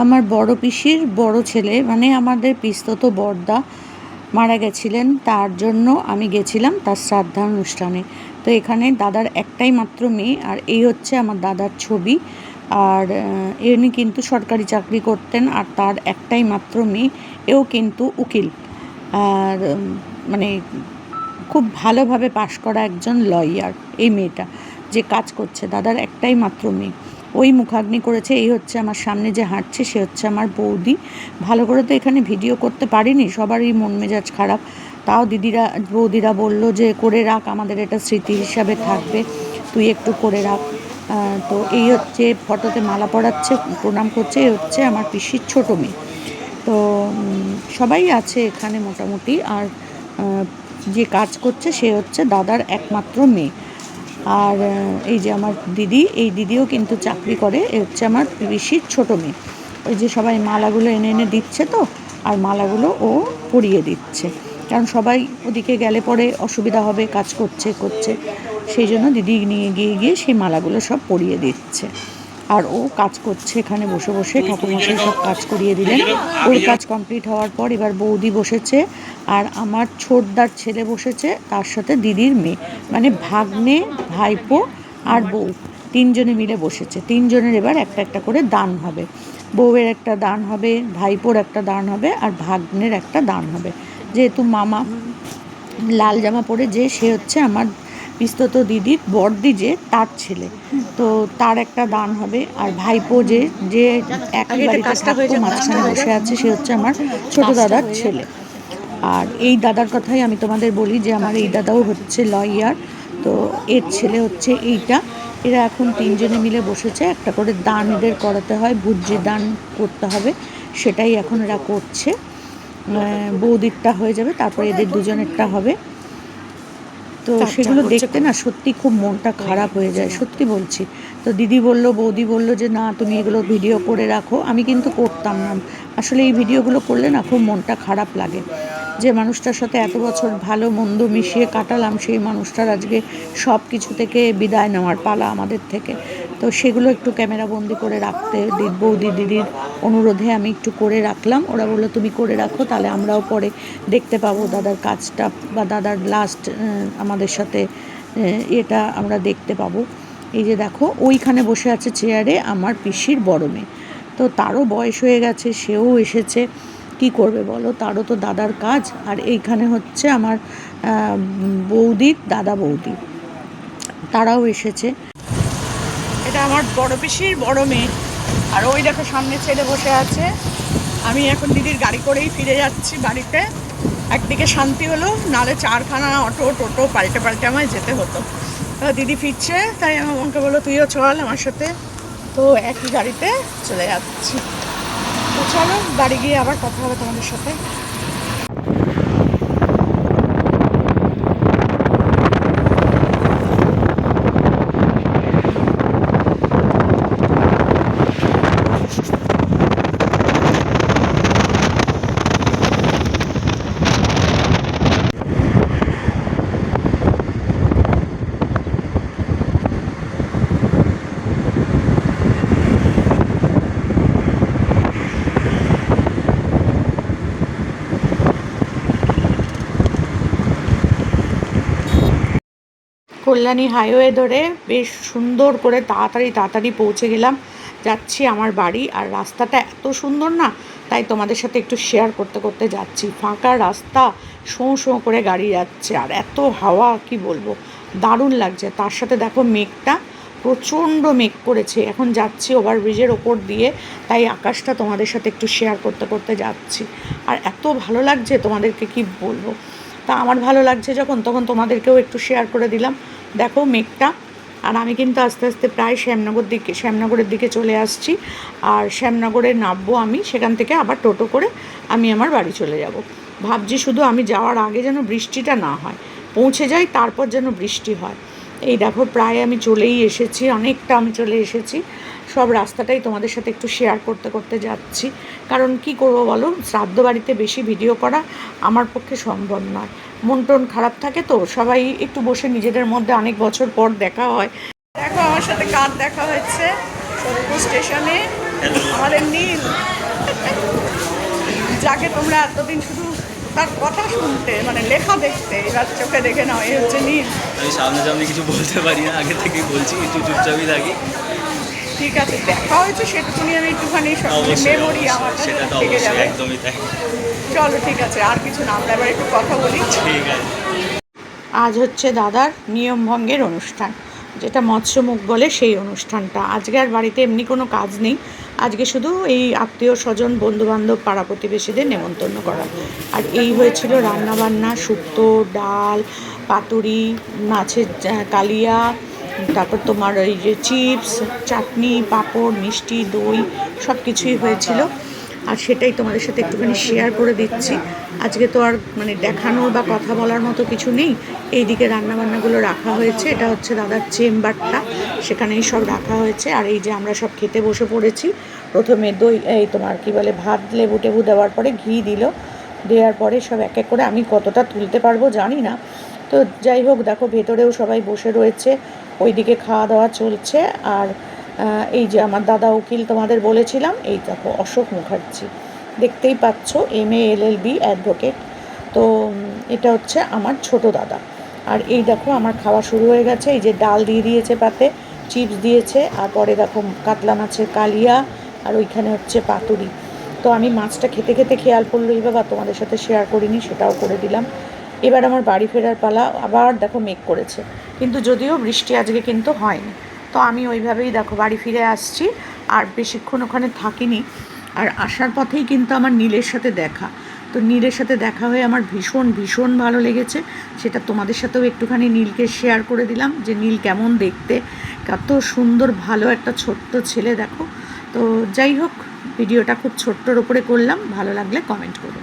আমার বড় পিসির বড় ছেলে মানে আমাদের পিস্তত বড়দা মারা গেছিলেন, তার জন্য আমি গেছিলাম তার শ্রাদ্ধা অনুষ্ঠানে। তো এখানে দাদার একটাই মাত্র মেয়ে, আর এই হচ্ছে আমার দাদার ছবি। আর ইনি কিন্তু সরকারি চাকরি করতেন, আর তার একটাই মাত্র মেয়ে, এও কিন্তু উকিল। আর মানে খুব ভালোভাবে পাশ করা একজন লয়ার, এই মেয়েটা যে কাজ করছে, দাদার একটাই মাত্র মেয়ে। ওই মুখাগ্নি করেছে, এই হচ্ছে আমার সামনে যে হাঁটছে, সে হচ্ছে আমার বৌদি। ভালো করে তো এখানে ভিডিও করতে পারিনি, সবারই মন মেজাজ খারাপ। তাও দিদিরা, বৌদিরা বলল যে, করে রাখ, আমাদের এটা স্মৃতি হিসাবে থাকবে, তুই একটু করে রাখ। তো এই হচ্ছে ফটোতে মালা পরাচ্ছে, প্রণাম করছে, এই হচ্ছে আমার পিসির ছোটো মেয়ে। তো সবাই আছে এখানে মোটামুটি, আর যে কাজ করছে সে হচ্ছে দাদার একমাত্র মেয়ে। আর এই যে আমার দিদি, এই দিদিও কিন্তু চাকরি করে। এ হচ্ছে আমার পিসির ছোটো মেয়ে। ওই যে সবাই মালাগুলো এনে এনে দিচ্ছে তো, আর মালাগুলো ও পরিয়ে দিচ্ছে। কারণ সবাই ওদিকে গেলে পরে অসুবিধা হবে, কাজ করছে করছে। সেই জন্য দিদি নিয়ে গিয়ে গিয়ে সেই মালাগুলো সব পরিয়ে দিচ্ছে। আর ও কাজ করছে এখানে বসে বসে, ঠাকুরমশাই সব কাজ করিয়ে দিলেন। ওর কাজ কমপ্লিট হওয়ার পর এবার বৌদি বসেছে। আর আমার ছোটদার ছেলে বসেছে তার সাথে দিদির মেয়ে। মানে ভাগ্নে ভাইপো আর বউ। তিনজনে মিলে বসেছে। তিনজনের এবার একটা একটা করে দান হবে। বউয়ের একটা দান হবে ভাইপোর একটা দান হবে আর ভাগ্নের একটা দান হবে। যেহেতু মামা লাল জামা পরে যে সে হচ্ছে আমার পিস্তত দিদির বড়দি যে তার ছেলে। তো তার একটা দান হবে আর ভাইপো যে যে একই বাড়িতে থাকতো মাঝখানে বসে আছে সে হচ্ছে আমার ছোট দাদার ছেলে। আর এই দাদার কথাই আমি তোমাদের বলি যে আমার এই দাদাও হচ্ছে লয়ার তো এর ছেলে হচ্ছে এইটা। এরা এখন তিনজনে মিলে বসেছে একটা করে দান এদের করাতে হয় ভুজ্যি দান করতে হবে সেটাই এখন এরা করছে। বৌদিরটা হয়ে যাবে তারপরে এদের দুজনেরটা হবে। তো সেগুলো দেখতে না সত্যি খুব মনটা খারাপ হয়ে যায় সত্যি বলছি। তো দিদি বলল বৌদি বলল যে না তুমি এগুলো ভিডিও করে রাখো। আমি কিন্তু করতাম না। আসলে এই ভিডিওগুলো করলে না খুব মনটা খারাপ লাগে। যে মানুষটার সাথে এত বছর ভালো মন্দ মিশিয়ে কাটালাম, সেই মানুষটার আজকে সব কিছু থেকে বিদায় নেওয়ার পালা আমাদের থেকে। তো সেগুলো একটু ক্যামেরা বন্দি করে রাখতে বৌদি দিদির অনুরোধে আমি একটু করে রাখলাম। ওরা বলল, তুমি করে রাখো, তাহলে আমরাও পরে দেখতে পাবো দাদার কাজটা বা দাদার লাস্ট আমাদের সাথে এটা আমরা দেখতে পাবো। এই যে দেখো, ওইখানে বসে আছে চেয়ারে আমার পিসির বড় মেয়ে। তো তারও বয়স হয়ে গেছে, সেও এসেছে। কি করবে বলো? তারও তো দাদার কাজ। আর এইখানে হচ্ছে আমার বৌদির দাদা বৌদি। তারাও এসেছে। এটা আমার বড় পিসির বড় মেয়ে। আর ওই দেখো সামনে ছেলে বসে আছে। আমি এখন দিদির গাড়ি করেই ফিরে যাচ্ছি বাড়িতে। একদিকে শান্তি হলো, নালে চারখানা অটো, টোটো পাল্টে পাল্টে আমায় যেতে হতো। দিদি ফিরছে, তাই আমার আমাকে বলল, তুইও চল আমার সাথে। তো একই গাড়িতে চলে যাচ্ছি। চলো বাড়ি গিয়ে আবার কথা হবে তোমাদের সাথে। কল্যাণী হাইওয়ে ধরে বেশ সুন্দর করে তাড়াতাড়ি তাড়াতাড়ি পৌঁছে গেলাম। যাচ্ছি আমার বাড়ি আর রাস্তাটা এত সুন্দর না, তাই তোমাদের সাথে একটু শেয়ার করতে করতে যাচ্ছি। ফাঁকা রাস্তা, শোঁ শোঁ করে গাড়ি যাচ্ছে আর এত হাওয়া, কি বলব? দারুণ লাগছে। তার সাথে দেখো মেঘটা, প্রচণ্ড মেঘ করেছে। এখন যাচ্ছি ওভারব্রিজের ওপর দিয়ে, তাই আকাশটা তোমাদের সাথে একটু শেয়ার করতে করতে যাচ্ছি। আর এত ভালো লাগছে তোমাদেরকে, কি বলব? তা আমার ভালো লাগছে যখন, তখন তোমাদেরকেও একটু শেয়ার করে দিলাম। দেখো মেঘটা, আর আমি কিন্তু আস্তে আস্তে প্রায় শ্যামনগর দিকে, শ্যামনগরের দিকে চলে আসছি। আর শ্যামনগরে নামবো আমি, সেখান থেকে আবার টোটো করে আমি আমার বাড়ি চলে যাব। ভাবছি শুধু আমি যাওয়ার আগে যেন বৃষ্টিটা না হয়, পৌঁছে যাই, তারপর যেন বৃষ্টি হয়। এই দেখো প্রায় আমি চলেই এসেছি, অনেকটা আমি চলে এসেছি। সব রাস্তাটাই তোমাদের সাথে একটু শেয়ার করতে করতে যাচ্ছি। কারণ কি করব বলো, শ্রাদ্ধ বাড়িতে বেশি ভিডিও করা আমার পক্ষে সম্ভব নয়। মন টন খারাপ থাকে তো, সবাই একটু বসে নিজেদের মধ্যে অনেক বছর পর দেখা হয়। দেখো, আমার সাথে কার দেখা হয়েছে? স্টেশনে আমাদের নীল। যাকে তোমরা এতদিন শুধু তার কথা শুনতে মানে লেখা দেখতে, এবার চোখে দেখে নাও, এই হচ্ছে নীল। আমি সামনে সামনে কিছু বলতে পারি না, আগে থেকেই বলছি, একটু চুপচাপই থাকি। ঠিক আছে দেখা হয়েছে সেটুকুনি আমি একটুখানি মেমোরি আমার সেটা তো থেকে অবশ্যই যাবে। একদমই তাই। চলো ঠিক আছে আর কিছু না আমরা এবার একটু কথা বলি। ঠিক আছে। আজ হচ্ছে দাদার নিয়মভঙ্গের অনুষ্ঠান যেটা মৎস্যমুখ বলে সেই অনুষ্ঠানটা। আজকে আর বাড়িতে এমনি কোনো কাজ নেই। আজকে শুধু এই আত্মীয় স্বজন বন্ধুবান্ধব পাড়া প্রতিবেশীদের নেমন্তন্ন করা। আর এই হয়েছিল রান্নাবান্না শুক্তো ডাল পাতুরি মাছের কালিয়া তারপর তোমার ওই যে চিপস, চাটনি, পাঁপড়, মিষ্টি, দই সব কিছুই হয়েছিল। আর সেটাই তোমাদের সাথে একটুখানি শেয়ার করে দিচ্ছি। আজকে তো আর মানে দেখানোর বা কথা বলার মতো কিছু নেই। এইদিকে রান্নাবান্নাগুলো রাখা হয়েছে। এটা হচ্ছে দাদার চেম্বারটা। সেখানেই সব রাখা হয়েছে। আর এই যে আমরা সব খেতে বসে পড়েছি। প্রথমে দই, এই তোমার কি বলে ভাত, লেবু টেবু দেওয়ার পরে ঘি দিল। দেওয়ার পরে সব এক এক করে আমি কতটা তুলতে পারব জানি না। তো যাই হোক, দেখো ভেতরেও সবাই বসে রয়েছে। ওইদিকে খাওয়া দাওয়া চলছে। আর এই যে আমার দাদা উকিল তোমাদের বলেছিলাম, এই দেখো অশোক মুখার্জি। দেখতেই পাচ্ছ, M A L L B advocate তো এটা হচ্ছে আমার ছোট দাদা। আর এই দেখো আমার খাওয়া শুরু হয়ে গেছে। এই যে ডাল দিয়ে দিয়েছে পাতে, চিপস দিয়েছে, আর পরে দেখো কাতলা মাছের কালিয়া, আর ওইখানে হচ্ছে পাতুরি। তো আমি মাছটা খেতে খেতে খেয়াল পড়ল, এই বাবা তোমাদের সাথে শেয়ার করিনি, সেটাও করে দিলাম। এবার আমার বাড়ি ফেরার পালা আবার দেখো মেঘ করেছে। কিন্তু যদিও বৃষ্টি আজকে কিন্তু হয়নি। তো আমি ওইভাবেই দেখো বাড়ি ফিরে আসছি, আর বেশিক্ষণ ওখানে থাকিনি। আর আসার পথেই কিন্তু আমার নীলের সাথে দেখা। তো নীলের সাথে দেখা হয়ে আমার ভীষণ ভীষণ ভালো লেগেছে। সেটা তোমাদের সাথেও একটুখানি নীলকে শেয়ার করে দিলাম যে নীল কেমন দেখতে। কত সুন্দর, ভালো একটা ছোট্ট ছেলে, দেখো। তো যাই হোক, ভিডিওটা খুব ছোট্টর ওপরে করলাম। ভালো লাগলে কমেন্ট করো।